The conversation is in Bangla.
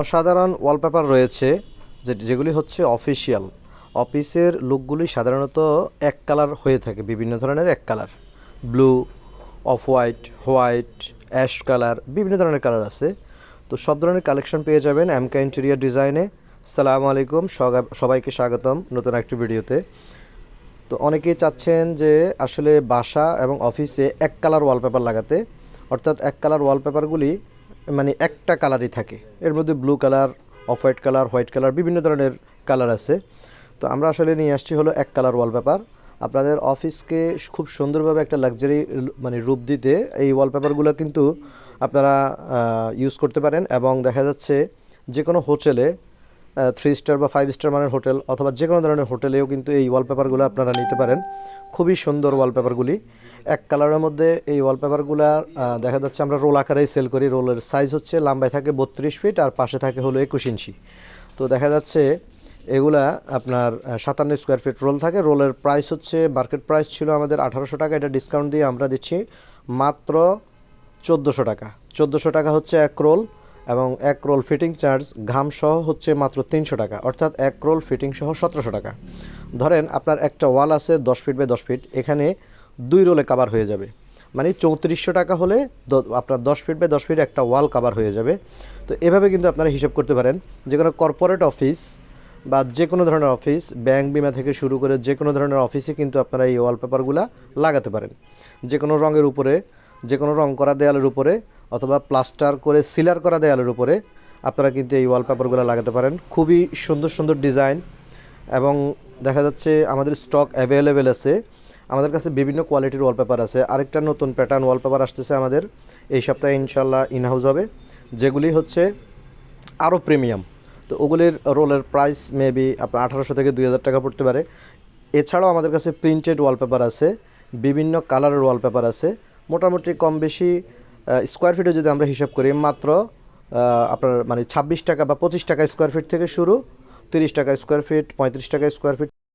অসাধারণ ওয়ালপেপার রয়েছে যেগুলি হচ্ছে অফিসিয়াল। অফিসের লুকগুলি সাধারণত এক কালার হয়ে থাকে, বিভিন্ন ধরনের এক colour. Blue, off white white, ash colour, বিভিন্ন ধরনের কালার আছে। তো সব ধরনের কালেকশন পেয়ে যাবেন এমকা ইন্টেরিয়ার ডিজাইনে। সালাম আলাইকুম সবাইকে স্বাগতম নতুন একটি ভিডিওতে। তো অনেকেই চাচ্ছেন যে, আসলে বাসা এবং অফিসে এক কালার ওয়ালপেপার লাগাতে। অর্থাৎ এক কালার ওয়ালপেপারগুলি মানে একটা কালারই থাকে। এর মধ্যে blue colour off white colour white colour বিভিন্ন ধরনের কালার আছে। তো আমরা আসলে নিয়ে আসছি হলো এক কালার ওয়ালপেপার আপনাদের অফিসকে খুব সুন্দরভাবে একটা লাক্সারি মানে রূপ দিতে এই ওয়ালপেপারগুলো কিন্তু আপনারা ইউজ করতে পারেন এবং দেখা যাচ্ছে যে কোনো হোটেলে থ্রি স্টার বা ফাইভ স্টার মানের হোটেল অথবা যে কোনো ধরনের হোটেলেও কিন্তু এই ওয়ালপেপারগুলো আপনারা নিতে পারেন। খুবই সুন্দর ওয়ালপেপারগুলি এক কালারের মধ্যে এই ওয়ালপেপারগুলো দেখা যাচ্ছে আমরা রোল আকারেই সেল করি। রোলের সাইজ হচ্ছে, লম্বায় থাকে বত্রিশ ফিট আর পাশে থাকে হলো একুশ ইঞ্চি। তো দেখা যাচ্ছে এগুলা আপনার সাতান্ন স্কোয়ার ফিট রোল থাকে। রোলের প্রাইস হচ্ছে মার্কেট প্রাইস ছিল আমাদের আঠারোশো টাকা। এটা ডিসকাউন্ট দিয়ে আমরা দিচ্ছি মাত্র চোদ্দোশো টাকা। চোদ্দোশো টাকা হচ্ছে এক রোল এবং এক রোল ফিটিং চার্জ ঘাম সহ হচ্ছে মাত্র তিনশো টাকা, অর্থাৎ এক রোল ফিটিং সহ সতেরোশো টাকা। ধরেন আপনার একটা ওয়াল আছে দশ ফিট বাই দশ ফিট, এখানে দুই রোলে কাভার হয়ে যাবে। মানে চৌত্রিশশো টাকা হলে আপনার দশ ফিট বাই দশ ফিট একটা ওয়াল কাভার হয়ে যাবে। তো এভাবে কিন্তু আপনারা হিসাব করতে পারেন, যে কোনো কর্পোরেট অফিস বা যে কোনো ধরনের অফিস ব্যাংক বিমা থেকে শুরু করে যে কোনো ধরনের অফিসে কিন্তু আপনারা এই ওয়ালপেপারগুলো লাগাতে পারেন। যে কোনো রঙের উপরে, যে কোনো রং করা দেয়ালের উপরে অথবা প্লাস্টার করে সিলার করা দেয়ালের উপরে আপনারা কিন্তু এই ওয়ালপেপারগুলো লাগাতে পারেন। খুবই সুন্দর সুন্দর ডিজাইন এবং দেখা যাচ্ছে আমাদের স্টক অ্যাভেলেবেল আছে। আমাদের কাছে বিভিন্ন কোয়ালিটির ওয়ালপেপার আছে। আরেকটা নতুন প্যাটার্ন ওয়ালপেপার আসতেছে আমাদের। এই সপ্তাহে ইনশাল্লাহ ইনহাউস হবে। যেগুলি হচ্ছে আরও প্রিমিয়াম তো ওগুলির রোলের প্রাইস মেবি আপনার আঠারোশো থেকে দুই হাজার টাকা পড়তে পারে। এছাড়াও আমাদের কাছে প্রিন্টেড ওয়ালপেপার আছে। বিভিন্ন কালারের ওয়ালপেপার আছে। মোটামুটি কম বেশি স্কোয়ার ফিটে যদি আমরা হিসাব করি, মাত্র আপনার মানে ছাব্বিশ টাকা বা পঁচিশ টাকা স্কোয়ার ফিট থেকে শুরু, তিরিশ টাকা স্কোয়ার ফিট পঁয়ত্রিশ টাকা স্কোয়ার ফিট